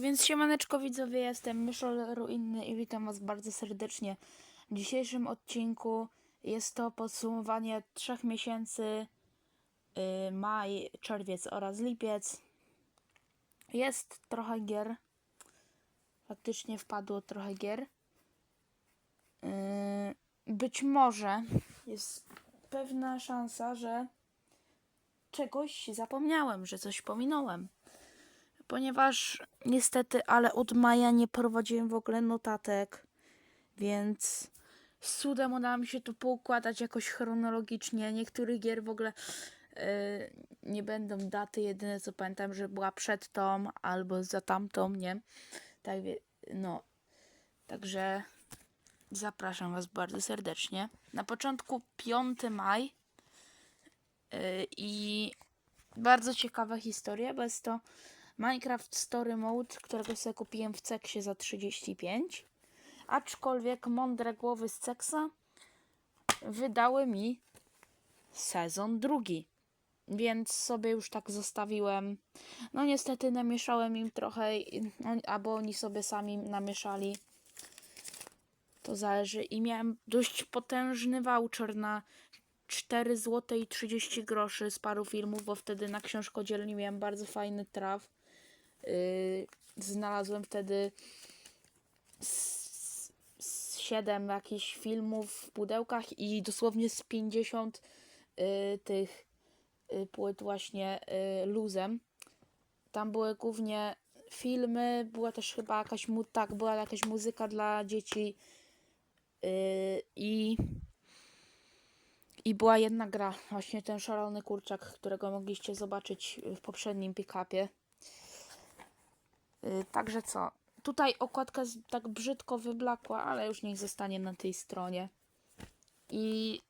Więc siemaneczko widzowie, jestem Myszol Ruinny i witam was bardzo serdecznie. W dzisiejszym odcinku jest to podsumowanie trzech miesięcy y, maj, czerwiec oraz lipiec. Jest trochę gier. Faktycznie wpadło trochę gier. Y, być może jest pewna szansa, że czegoś zapomniałem, że coś pominąłem ponieważ niestety, ale od maja nie prowadziłem w ogóle notatek, więc z cudem udało mi się to poukładać jakoś chronologicznie. Niektórych gier w ogóle yy, nie będą daty, jedyne co pamiętam, że była przed tą albo za tamtą, nie? Tak, no. Także zapraszam Was bardzo serdecznie. Na początku 5 maj yy, i bardzo ciekawa historia, bo jest to Minecraft Story Mode, którego sobie kupiłem w Ceksie za 35. Aczkolwiek mądre głowy z Ceksa wydały mi sezon drugi. Więc sobie już tak zostawiłem. No niestety namieszałem im trochę, albo oni sobie sami namieszali. To zależy. I miałem dość potężny voucher na 4 zł i 30 groszy z paru filmów, bo wtedy na książkodzielni miałem bardzo fajny traf. Yy, znalazłem wtedy 7 jakichś filmów w pudełkach i dosłownie z 50 yy, tych yy, płyt właśnie yy, luzem. Tam były głównie filmy, była też chyba jakaś, mu- tak, była jakaś muzyka dla dzieci yy, i i była jedna gra, właśnie ten szalony kurczak, którego mogliście zobaczyć w poprzednim pick-upie. Y, Także co? Tutaj okładka tak brzydko wyblakła, ale już niech zostanie na tej stronie. I,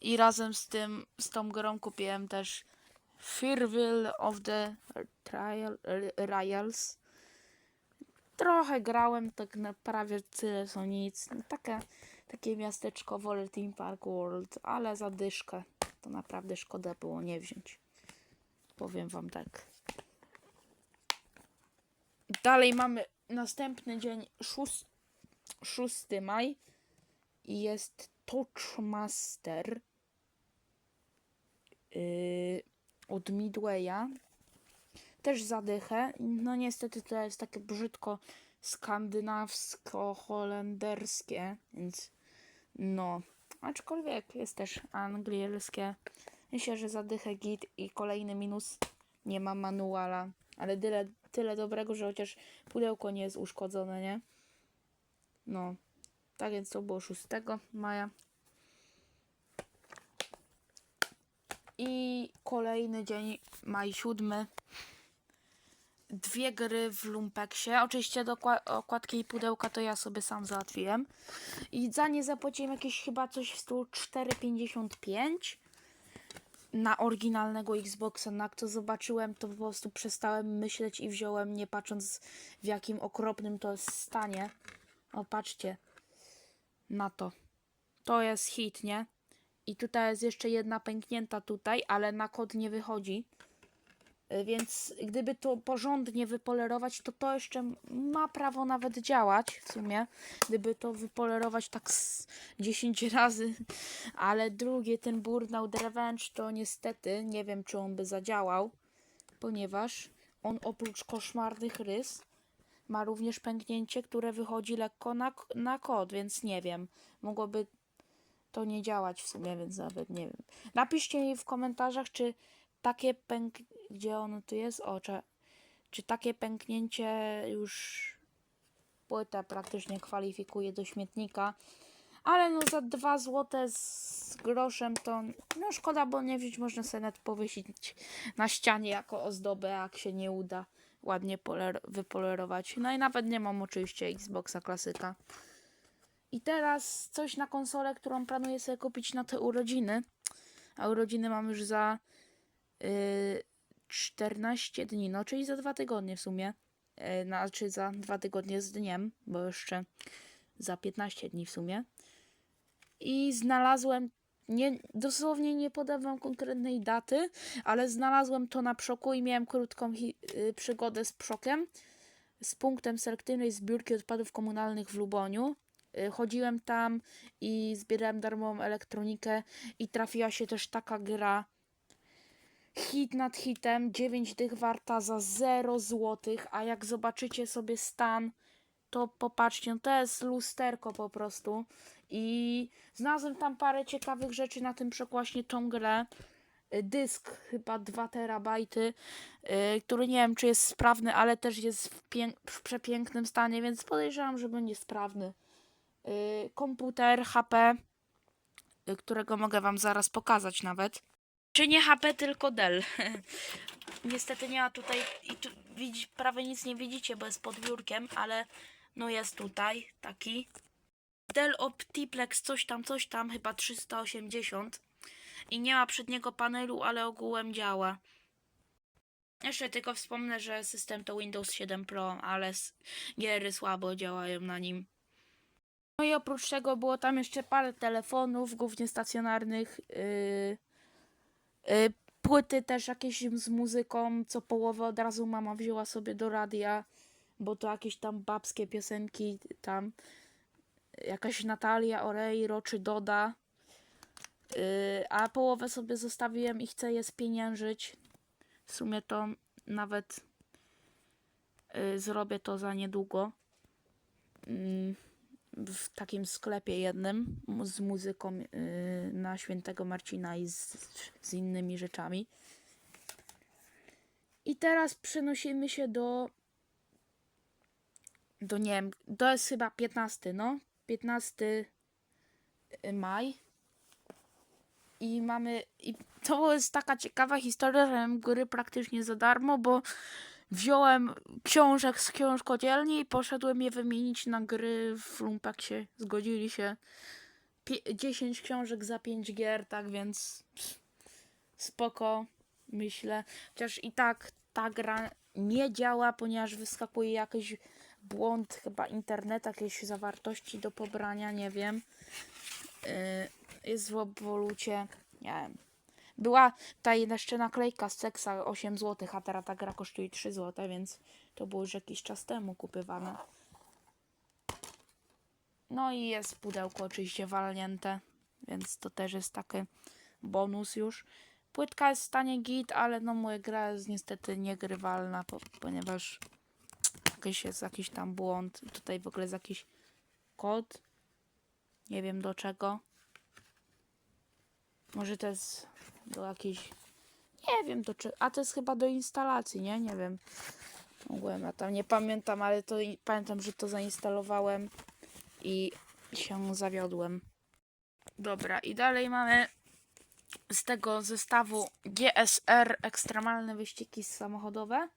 i razem z tym, z tą grą kupiłem też Fearville of the Trial, Trials. Trochę grałem, tak na prawie tyle co nic. No, Takie, takie miasteczko Wolę Team Park World, ale za dyszkę. To naprawdę szkoda było nie wziąć. Powiem wam tak. Dalej mamy następny dzień, 6, 6 maj i jest Touchmaster yy, od Midwaya. Też zadychę. No niestety to jest takie brzydko skandynawsko-holenderskie, więc no. Aczkolwiek jest też angielskie. Myślę, że zadychę git i kolejny minus nie ma manuala. Ale tyle, tyle dobrego, że chociaż pudełko nie jest uszkodzone, nie? No. Tak więc to było 6 maja. I kolejny dzień, maj 7. Dwie gry w Lumpeksie. Oczywiście okładki i pudełka to ja sobie sam załatwiłem. I za nie zapłaciłem jakieś chyba coś w stylu 4,55 na oryginalnego Xboxa. Jak to zobaczyłem, to po prostu przestałem myśleć i wziąłem, nie patrząc w jakim okropnym to jest stanie. O, patrzcie na to. To jest hit, nie? I tutaj jest jeszcze jedna pęknięta tutaj, ale na kod nie wychodzi. Y, Więc gdyby to porządnie wypolerować, to to jeszcze ma prawo nawet działać w sumie. Gdyby to wypolerować tak z 10 razy. Ale drugie, ten Burnout Revenge, to niestety nie wiem, czy on by zadziałał, ponieważ on oprócz koszmarnych rys ma również pęknięcie, które wychodzi lekko na, na kod, więc nie wiem. Mogłoby to nie działać w sumie, więc nawet nie wiem. Napiszcie mi w komentarzach, czy takie pęk... Gdzie ono tu jest? O, czy, czy takie pęknięcie już płytę praktycznie kwalifikuje do śmietnika. Ale no za 2 złote z groszem to no szkoda, bo nie wziąć można sobie nawet powiesić na ścianie jako ozdobę, jak się nie uda ładnie poler- wypolerować. No i nawet nie mam oczywiście Xboxa klasyka. I teraz coś na konsolę, którą planuję sobie kupić na te urodziny. A urodziny mam już za yy, 14 dni, no czyli za dwa tygodnie w sumie. Yy, znaczy za dwa tygodnie z dniem, bo jeszcze za 15 dni w sumie. I znalazłem, nie, dosłownie nie podam wam konkretnej daty, ale znalazłem to na przoku i miałem krótką y, przygodę z przokiem. z punktem selektywnej zbiórki odpadów komunalnych w Luboniu. Y, Chodziłem tam i zbierałem darmową elektronikę i trafiła się też taka gra. Hit nad hitem, 9 dych warta za 0 złotych, a jak zobaczycie sobie stan, to popatrzcie, no to jest lusterko po prostu. I znalazłem tam parę ciekawych rzeczy na tym przekłaśnie tą grę. Y, Dysk chyba 2 terabajty, y, który nie wiem czy jest sprawny, ale też jest w, w przepięknym stanie, więc podejrzewam, że będzie sprawny. Y, Komputer HP, którego mogę wam zaraz pokazać nawet. Czy nie HP, tylko Dell. Niestety nie ma tutaj i tu widzi, prawie nic nie widzicie, bo jest pod biurkiem, ale no jest tutaj taki. Dell Optiplex coś tam, coś tam, chyba 380 i nie ma przedniego panelu, ale ogółem działa. Jeszcze tylko wspomnę, że system to Windows 7 Pro, ale giery słabo działają na nim. No i oprócz tego było tam jeszcze parę telefonów, głównie stacjonarnych, yy, płyty też jakieś z muzyką, co połowę od razu mama wzięła sobie do radia, bo to jakieś tam babskie piosenki, tam jakaś Natalia Oreiro czy Doda. Yy, a połowę sobie zostawiłem i chcę je spieniężyć. W sumie to nawet yy, zrobię to za niedługo. Yy, w takim sklepie jednym z muzyką yy, na świętego Marcina i z, z innymi rzeczami. I teraz przenosimy się do do nie wiem, to jest chyba 15, no. 15 maj. I mamy. I to jest taka ciekawa historia, że mam gry praktycznie za darmo, bo wziąłem książek z książkodzielni i poszedłem je wymienić na gry w Lumpeksie. Zgodzili się. Pie- 10 książek za 5 gier, tak więc spoko, myślę. Chociaż i tak ta gra nie działa, ponieważ wyskakuje jakiś błąd chyba internetu, jakieś zawartości do pobrania, nie wiem. Yy, jest w obwolucie, nie wiem. Była tutaj jeszcze naklejka z seksa 8 zł, a teraz ta gra kosztuje 3 zł, więc to było już jakiś czas temu kupywane. No i jest pudełko oczywiście walnięte, więc to też jest taki bonus już. Płytka jest w stanie git, ale no moja gra jest niestety niegrywalna, po, ponieważ jakiś jest jakiś tam błąd. Tutaj w ogóle jest jakiś kod. Nie wiem do czego. Może to jest do jakiejś. Nie wiem do czego. A to jest chyba do instalacji, nie? Nie wiem. Ogółem ja tam nie pamiętam, ale to pamiętam, że to zainstalowałem i się zawiodłem. Dobra, i dalej mamy z tego zestawu GSR ekstremalne wyścigi samochodowe.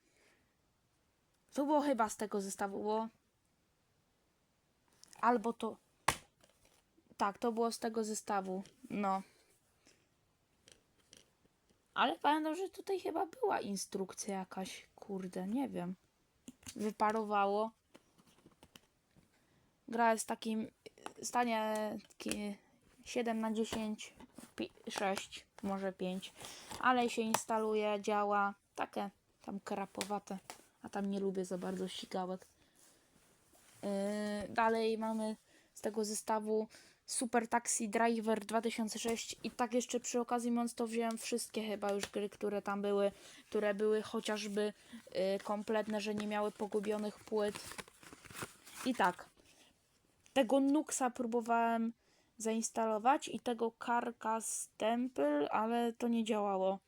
To było chyba z tego zestawu, bo albo to tak, to było z tego zestawu. No. Ale pamiętam, że tutaj chyba była instrukcja jakaś, kurde, nie wiem. Wyparowało. Gra jest w takim stanie takie 7 na 10, pi- 6, może 5. Ale się instaluje, działa. Takie tam krapowate. A tam nie lubię za bardzo ścigałek. Yy, dalej mamy z tego zestawu Super Taxi Driver 2006 i tak jeszcze przy okazji mówiąc to wziąłem wszystkie chyba już gry, które tam były, które były chociażby yy, kompletne, że nie miały pogubionych płyt. I tak, tego Nuxa próbowałem zainstalować i tego Carcass Temple, ale to nie działało.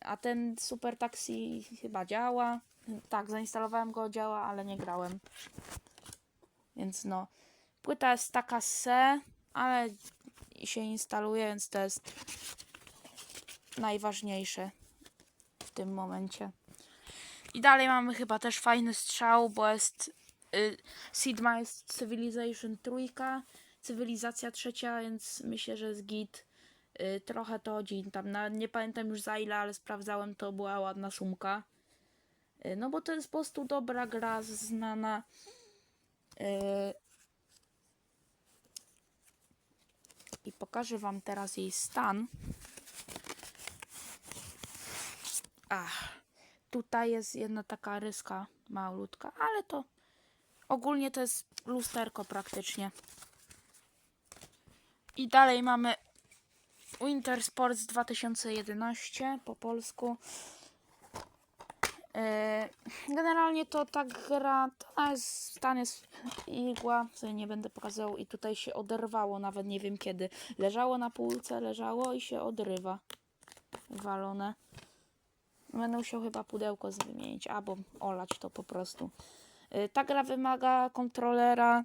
A ten Super Taxi chyba działa. Tak, zainstalowałem go, działa, ale nie grałem. Więc no. Płyta jest taka se, ale się instaluje, więc to jest najważniejsze w tym momencie. I dalej mamy chyba też fajny strzał, bo jest y, jest Civilization trójka, cywilizacja trzecia, więc myślę, że jest git. Y, trochę to chodzi tam, na, nie pamiętam już za ile, ale sprawdzałem, to była ładna sumka. Y, no bo to jest po prostu dobra gra, znana. Y, I pokażę wam teraz jej stan. Ach, tutaj jest jedna taka ryska malutka, ale to ogólnie to jest lusterko praktycznie. I dalej mamy Winter Sports 2011 po polsku. Yy, Generalnie to ta gra, to jest stan jest igła, sobie nie będę pokazywał i tutaj się oderwało, nawet nie wiem kiedy. Leżało na półce, leżało i się odrywa. Walone. Będę musiał chyba pudełko wymienić, albo olać to po prostu. Yy, Ta gra wymaga kontrolera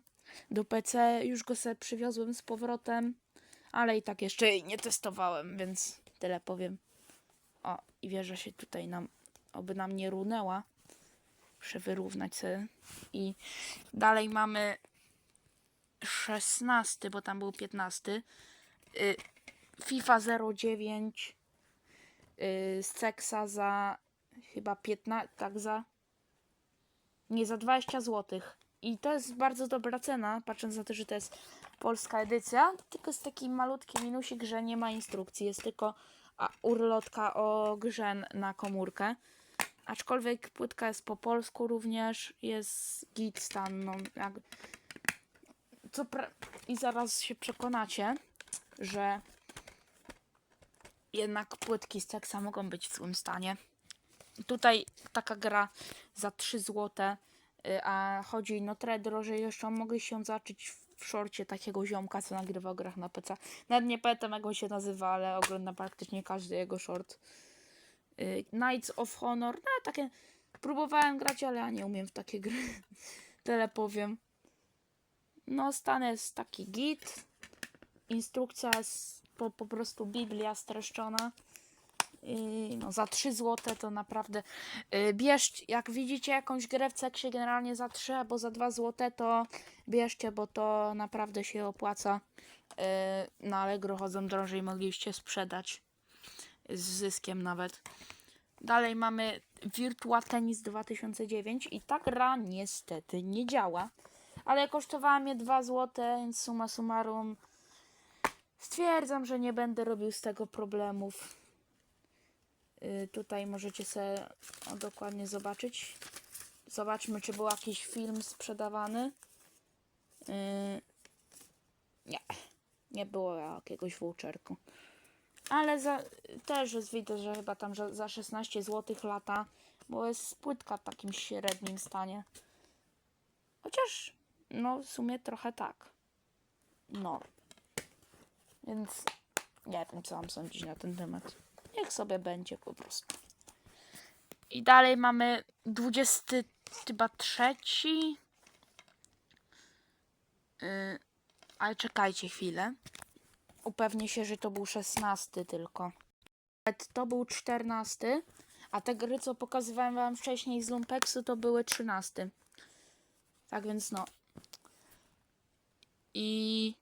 do PC, już go sobie przywiozłem z powrotem, ale i tak jeszcze jej nie testowałem, więc tyle powiem. O, i wieża się tutaj nam, oby nam nie runęła. Muszę wyrównać sobie. I dalej mamy 16, bo tam był 15. Y, FIFA 09 y, z Cexa za chyba 15, tak za nie za 20 zł. I to jest bardzo dobra cena, patrząc na to, że to jest polska edycja. Tylko jest taki malutki minusik, że nie ma instrukcji. Jest tylko urlotka o grze na komórkę. Aczkolwiek płytka jest po polsku również. Jest git stan. No, jak... Co. I zaraz się przekonacie, że jednak płytki z Cexa mogą być w złym stanie. Tutaj taka gra za 3 zł, y, a chodzi no trochę drożej jeszcze. Mogli się zacząć w szorcie takiego ziomka, co nagrywa o grach na PC. Nawet nie pamiętam jak on się nazywa, ale oglądam praktycznie każdy jego short. Y, Knights of Honor, no takie próbowałem grać, ale ja nie umiem w takie gry. Tyle powiem. No stan jest taki git. Instrukcja jest po, po prostu Biblia streszczona. I no, za 3 zł to naprawdę yy, bierzcie, jak widzicie jakąś grę w seksie generalnie za 3 albo za 2 zł to bierzcie, bo to naprawdę się opłaca. Yy, na Allegro chodzą drożej, mogliście sprzedać z zyskiem nawet. Dalej mamy Virtua Tennis 2009 i ta gra niestety nie działa, ale kosztowała mnie 2 zł, więc summa summarum stwierdzam, że nie będę robił z tego problemów. Y, tutaj możecie sobie dokładnie zobaczyć. Zobaczmy, czy był jakiś film sprzedawany. Y, nie, nie było jakiegoś voucherku. Ale za, też jest widać, że chyba tam że za 16 zł lata, bo jest płytka w takim średnim stanie. Chociaż, no w sumie trochę tak. No. Więc nie wiem, co mam sądzić na ten temat. Niech sobie będzie po prostu. I dalej mamy 23. Yy, ale czekajcie chwilę. Upewnię się, że to był 16 tylko. To był 14. A te gry, co pokazywałem wam wcześniej z Lumpexu, to były 13. Tak więc no. I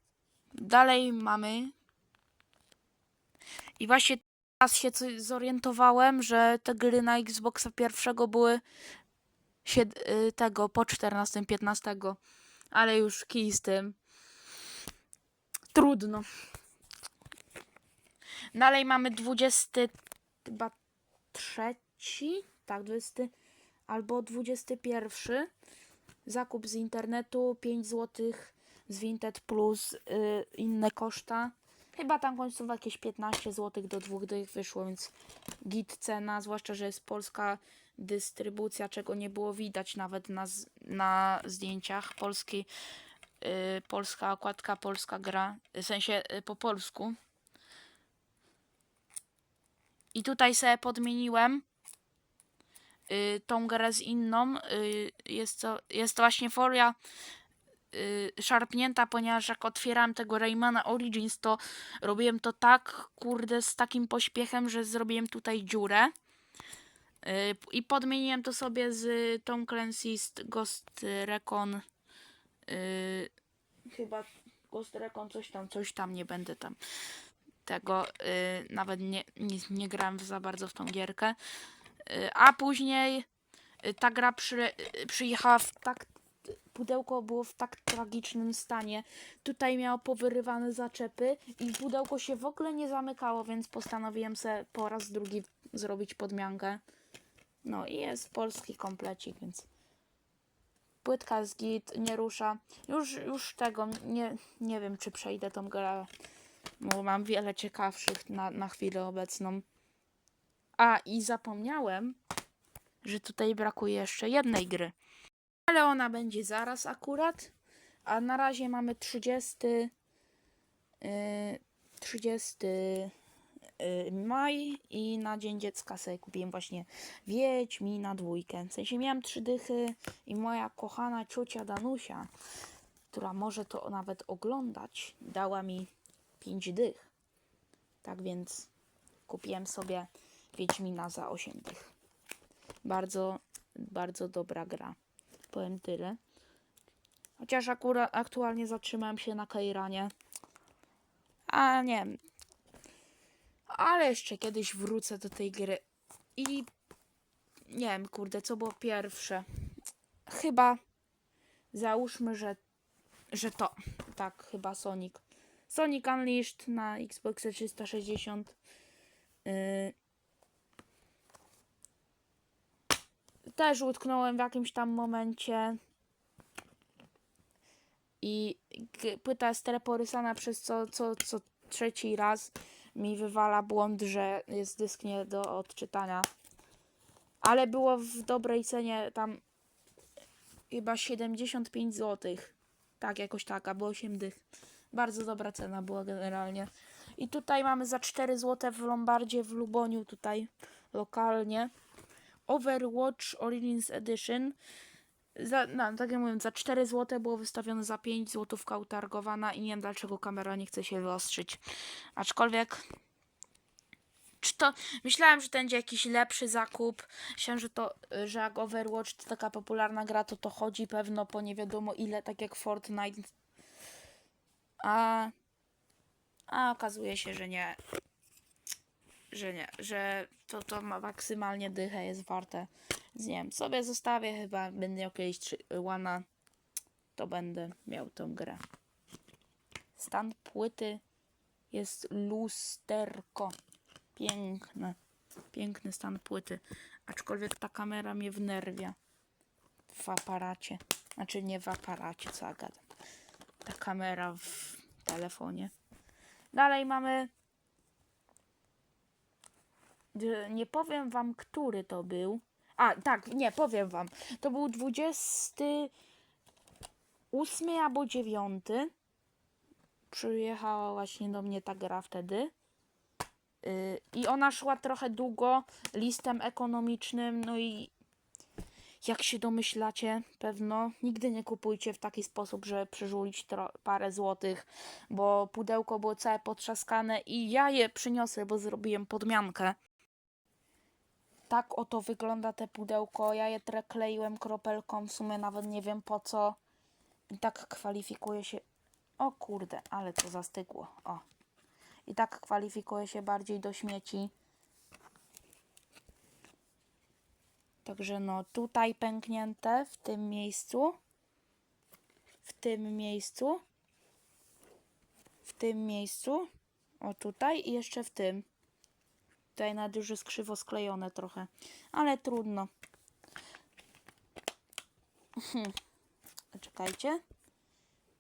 dalej mamy. I właśnie teraz się zorientowałem, że te gry na Xboxa pierwszego były y, tego po 14, 15. Ale już kij z tym. Trudno. Dalej mamy 20 chyba trzeci, tak, 20 albo 21. Zakup z internetu 5 zł z Vinted plus y, inne koszta. Chyba tam końcowo jakieś 15 zł do dwóch dych wyszło, więc git cena, zwłaszcza, że jest polska dystrybucja, czego nie było widać nawet na, na zdjęciach. Polski, y, polska okładka, polska gra, w sensie y, po polsku. I tutaj sobie podmieniłem y, tą grę z inną. Y, jest, to, jest to właśnie folia y, szarpnięta, ponieważ jak otwierałem tego Raymana Origins, to robiłem to tak, kurde, z takim pośpiechem, że zrobiłem tutaj dziurę. Y, I podmieniłem to sobie z Tom Clancy's Ghost Recon. Y, chyba Ghost Recon coś tam, coś tam, nie będę tam tego, y, nawet nie, nie, nie grałem za bardzo w tą gierkę. Y, a później y, ta gra przy, y, przyjechała w tak, pudełko było w tak tragicznym stanie. Tutaj miało powyrywane zaczepy i pudełko się w ogóle nie zamykało, więc postanowiłem sobie po raz drugi zrobić podmiankę. No i jest polski komplecik, więc płytka z git, nie rusza. Już, już tego, nie, nie wiem czy przejdę tą grę, bo mam wiele ciekawszych na, na chwilę obecną. A i zapomniałem, że tutaj brakuje jeszcze jednej gry. Ale ona będzie zaraz akurat. A na razie mamy 30. Yy, 30 yy, maj i na Dzień Dziecka sobie kupiłem właśnie Wiedźmina dwójkę. W sensie miałem trzy dychy i moja kochana ciocia Danusia, która może to nawet oglądać, dała mi 5 dych. Tak więc kupiłem sobie Wiedźmina za 8 dych. Bardzo, bardzo dobra gra. Powiem tyle. Chociaż akurat aktualnie zatrzymałem się na Kairanie. A nie. Ale jeszcze kiedyś wrócę do tej gry. I nie wiem, kurde, co było pierwsze. Chyba załóżmy, że, że to. Tak, chyba Sonic. Sonic Unleashed na Xbox 360. Yy, też utknąłem w jakimś tam momencie. I płyta jest teleporysana przez co, co, co trzeci raz mi wywala błąd, że jest dysk nie do odczytania. Ale było w dobrej cenie tam chyba 75 zł. Tak, jakoś tak, albo 8 dych. Bardzo dobra cena była generalnie. I tutaj mamy za 4 zł w Lombardzie w Luboniu tutaj lokalnie. Overwatch Origins Edition. Za, no, tak jak mówię, za 4 zł było wystawione za 5 złotówka utargowana i nie wiem dlaczego kamera nie chce się wyostrzyć. Aczkolwiek czy to myślałem, że to będzie jakiś lepszy zakup. Myślałem, że to, że jak Overwatch to taka popularna gra, to to chodzi pewno po nie wiadomo ile, tak jak Fortnite. A, a okazuje się, że nie. Że nie, że to, to ma maksymalnie dychę jest warte. Więc nie wiem, sobie zostawię chyba, będę miał kiedyś łana, to będę miał tą grę. Stan płyty jest lusterko. Piękne. Piękny stan płyty. Aczkolwiek ta kamera mnie wnerwia. W aparacie. Znaczy nie w aparacie, co ja gadam. Ta kamera w telefonie. Dalej mamy. Nie powiem wam, który to był. A, tak, nie, powiem wam. To był 28 albo 9. Przyjechała właśnie do mnie ta gra wtedy. Yy, I ona szła trochę długo listem ekonomicznym, no i jak się domyślacie, pewno nigdy nie kupujcie w taki sposób, że przyżulić tro- parę złotych, bo pudełko było całe potrzaskane i ja je przyniosę, bo zrobiłem podmiankę. Tak oto wygląda te pudełko. Ja je tre kleiłem kropelką, w sumie nawet nie wiem po co. I tak kwalifikuje się. O kurde, ale to zastygło. O. I tak kwalifikuje się bardziej do śmieci. Także no tutaj pęknięte w tym miejscu. W tym miejscu. W tym miejscu. O tutaj i jeszcze w tym. Tutaj nawet już jest krzywo sklejone trochę. Ale trudno. Hmm. Czekajcie.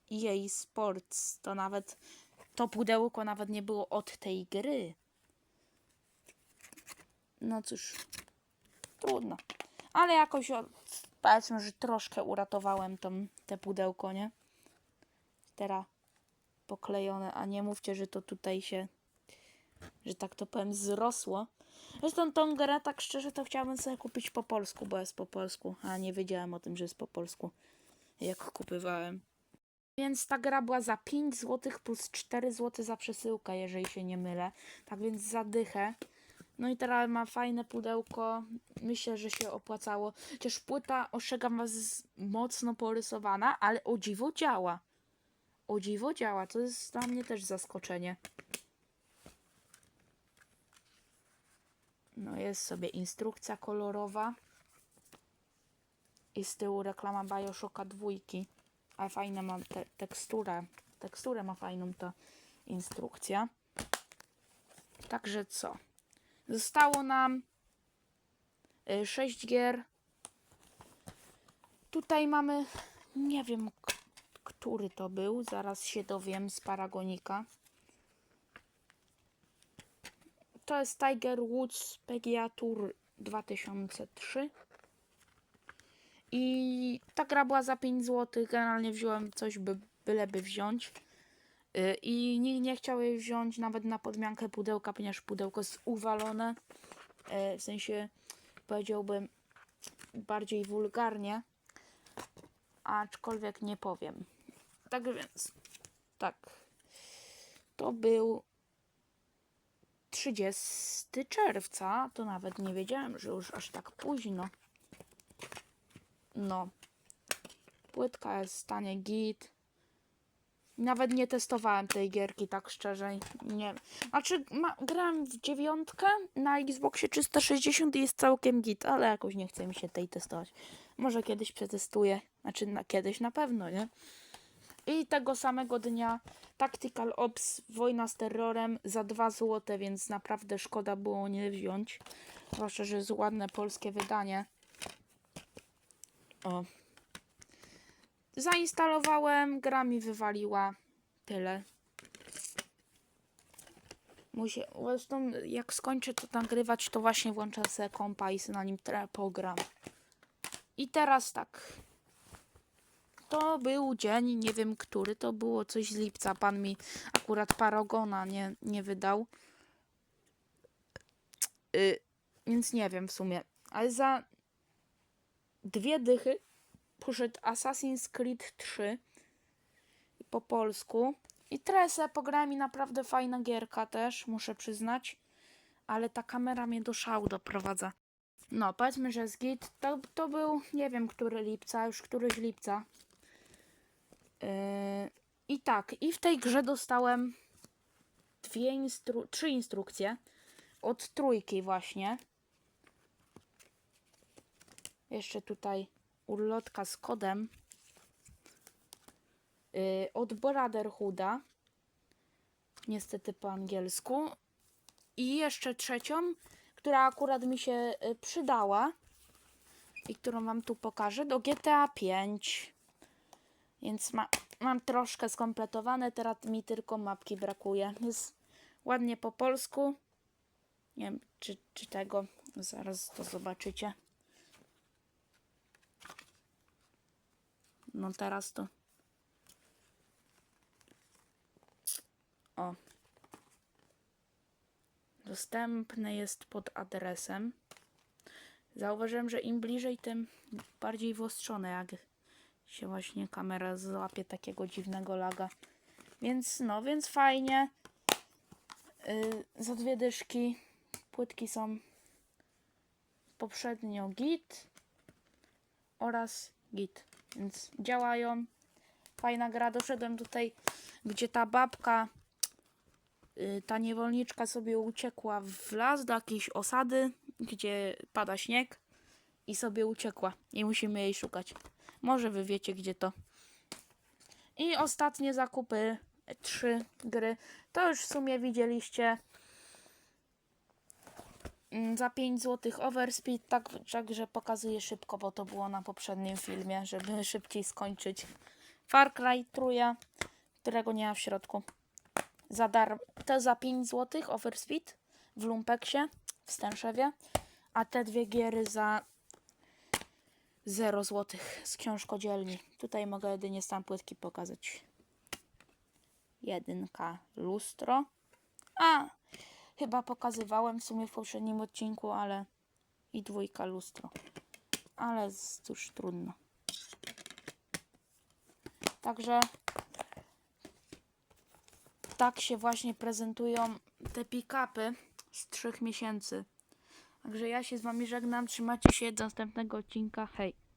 Jej Sports. To nawet to pudełko nawet nie było od tej gry. No cóż, trudno. Ale jakoś powiedzmy, że troszkę uratowałem tą, te pudełko, nie? Teraz poklejone, a nie mówcie, że to tutaj się, że tak to powiem, zrosło. Zresztą tą grę, tak szczerze, to chciałabym sobie kupić po polsku, bo jest po polsku, a nie wiedziałem o tym, że jest po polsku, jak kupywałem. Więc ta gra była za 5 zł plus 4 zł za przesyłkę, jeżeli się nie mylę. Tak więc za dychę. No i teraz ma fajne pudełko. Myślę, że się opłacało. Chociaż płyta, ostrzegam was, jest mocno porysowana, ale o dziwo działa. O dziwo działa. To jest dla mnie też zaskoczenie. No jest sobie instrukcja kolorowa. I z tyłu reklama Bioshocka dwójki. Ale fajna ma te teksturę. Teksturę ma fajną ta instrukcja. Także co? Zostało nam y, 6 gier. Tutaj mamy, nie wiem, który to był, zaraz się dowiem z Paragonika. To jest Tiger Woods PGA Tour 2003. I ta gra była za 5 zł. Generalnie wziąłem coś, by, byleby wziąć. Y, I nikt nie chciał jej wziąć nawet na podmiankę pudełka, ponieważ pudełko jest uwalone. Y, W sensie powiedziałbym bardziej wulgarnie. Aczkolwiek nie powiem. Tak więc, tak. To był 30 czerwca. To nawet nie wiedziałem, że już aż tak późno. No. Płytka jest w stanie git. Nawet nie testowałem tej gierki, tak szczerze. Nie. Znaczy, ma, grałem w dziewiątkę na Xboxie 360 i jest całkiem git, ale jakoś nie chce mi się tej testować. Może kiedyś przetestuję. Znaczy, na, kiedyś na pewno, nie? I tego samego dnia Tactical Ops Wojna z terrorem za 2 zł, więc naprawdę szkoda było nie wziąć. Proszę, że jest ładne polskie wydanie. O. Zainstalowałem, gra mi wywaliła. Tyle. Musi, zresztą jak skończę to nagrywać, to właśnie włączę sobie kompa i na nim pogram. I teraz tak. To był dzień, nie wiem który, to było coś z lipca. Pan mi akurat Paragona nie, nie wydał. Y, więc nie wiem w sumie. Ale za dwie dychy poszedł Assassin's Creed 3 po polsku. I trochę sobie pograłem i naprawdę fajna gierka też, muszę przyznać. Ale ta kamera mnie do szału doprowadza. No, powiedzmy, że z git. To, to był, nie wiem, który lipca, już któryś lipca. Yy, I tak, i w tej grze dostałem dwie instru trzy instrukcje od trójki właśnie. Jeszcze tutaj ulotka z kodem yy, od Brotherhooda. Niestety po angielsku. I jeszcze trzecią, która akurat mi się y, przydała i którą wam tu pokażę, do GTA 5. Więc ma, mam troszkę skompletowane, teraz mi tylko mapki brakuje. Jest ładnie po polsku. Nie wiem, czy, czy tego. Zaraz to zobaczycie. No teraz to. O. Dostępne jest pod adresem. Zauważyłem, że im bliżej, tym bardziej wyostrzone, jak się właśnie kamera złapie takiego dziwnego laga. Więc no, więc fajnie. Yy, za dwie dyszki płytki są poprzednio git oraz git. Więc działają. Fajna gra. Doszedłem tutaj, gdzie ta babka, yy, ta niewolniczka sobie uciekła w las do jakiejś osady, gdzie pada śnieg i sobie uciekła. I musimy jej szukać. Może wy wiecie, gdzie to. I ostatnie zakupy. Trzy gry. To już w sumie widzieliście. Mm, Za 5 zł Overspeed, tak, także pokazuję szybko, bo to było na poprzednim filmie, żeby szybciej skończyć. Far Cry Truja, którego nie ma w środku. Za dar... To za 5 zł Overspeed w Lumpeksie, w Stęszewie, a te dwie giery za 0 zł z książkodzielni. Tutaj mogę jedynie stan płytki pokazać. Jedynka lustro. A, chyba pokazywałem w sumie w poprzednim odcinku, ale i dwójka lustro. Ale cóż, trudno. Także tak się właśnie prezentują te pick-upy z trzech miesięcy. Także ja się z wami żegnam. Trzymajcie się do następnego odcinka. Hej.